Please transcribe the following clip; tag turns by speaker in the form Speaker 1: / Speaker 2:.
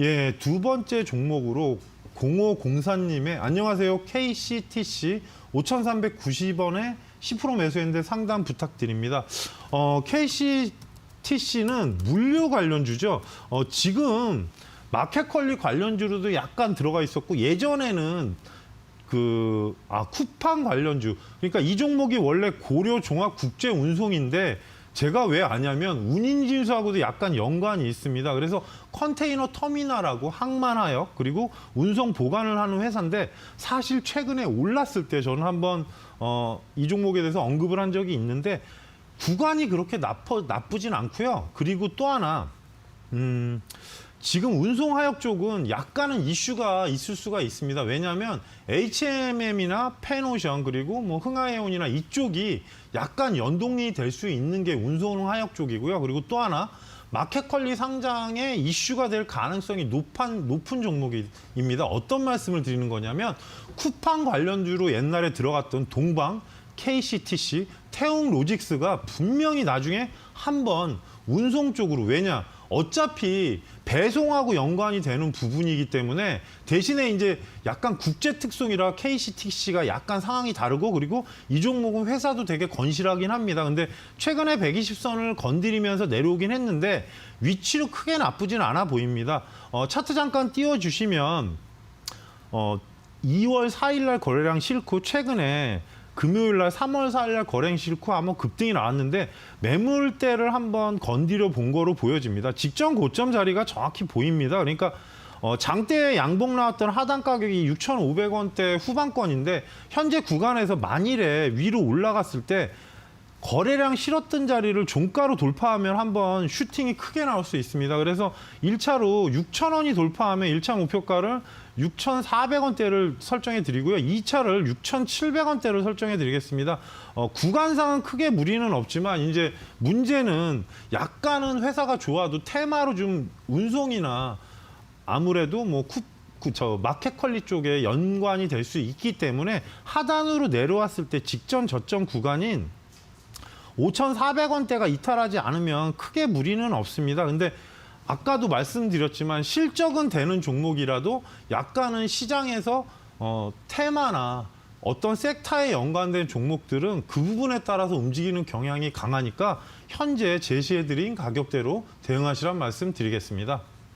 Speaker 1: 예, 두 번째 종목으로 0504님의 안녕하세요. KCTC 5,390원에 10% 매수했는데 상담 부탁드립니다. 어, KCTC는 물류 관련주죠. 어, 지금 마켓컬리 관련주로도 약간 들어가 있었고 예전에는 그, 아, 쿠팡 관련주. 그러니까 이 종목이 원래 고려 종합 국제 운송인데 제가 왜 아냐면 운인진수하고도 약간 연관이 있습니다. 그래서 컨테이너 터미널하고 항만하역 그리고 운송 보관을 하는 회사인데 사실 최근에 올랐을 때 저는 한번 어, 이 종목에 대해서 언급을 한 적이 있는데 구간이 그렇게 나쁘, 나쁘진 않고요. 그리고 또 하나 음, 지금 운송하역 쪽은 약간은 이슈가 있을 수가 있습니다. 왜냐하면 HMM이나 페노션 그리고 뭐 흥하해온이나 이쪽이 약간 연동이 될 수 있는 게 운송하역 쪽이고요. 그리고 또 하나 마켓컬리 상장에 이슈가 될 가능성이 높은, 높은 종목입니다. 어떤 말씀을 드리는 거냐면 쿠팡 관련주로 옛날에 들어갔던 동방, KCTC, 태웅 로직스가 분명히 나중에 한번 운송 쪽으로 왜냐 어차피 배송하고 연관이 되는 부분이기 때문에 대신에 이제 약간 국제 특성이라 KCTC가 약간 상황이 다르고 그리고 이 종목은 회사도 되게 건실하긴 합니다. 근데 최근에 120선을 건드리면서 내려오긴 했는데 위치로 크게 나쁘진 않아 보입니다. 어, 차트 잠깐 띄워주시면 어, 2월 4일 날 거래량 싫고 최근에 금요일 날 3월 4일 날 거래량 싫고 한번 급등이 나왔는데 매물대를 한번 건드려 본 거로 보여집니다. 직전 고점 자리가 정확히 보입니다. 그러니까 어, 장대 양봉 나왔던 하단 가격이 6,500원대 후반권인데 현재 구간에서 만일에 위로 올라갔을 때 거래량 실었던 자리를 종가로 돌파하면 한번 슈팅이 크게 나올 수 있습니다. 그래서 1차로 6,000원이 돌파하면 1차 목표가를 6,400원대를 설정해 드리고요. 2차를 6,700원대를 설정해 드리겠습니다. 어, 구간상은 크게 무리는 없지만 이제 문제는 약간은 회사가 좋아도 테마로 좀 운송이나 아무래도 뭐 쿠, 그, 저 마켓 컬리 쪽에 연관이 될 수 있기 때문에 하단으로 내려왔을 때 직전 저점 구간인 5,400원대가 이탈하지 않으면 크게 무리는 없습니다. 근데 아까도 말씀드렸지만 실적은 되는 종목이라도 약간은 시장에서 어, 테마나 어떤 섹터에 연관된 종목들은 그 부분에 따라서 움직이는 경향이 강하니까 현재 제시해드린 가격대로 대응하시란 말씀 드리겠습니다.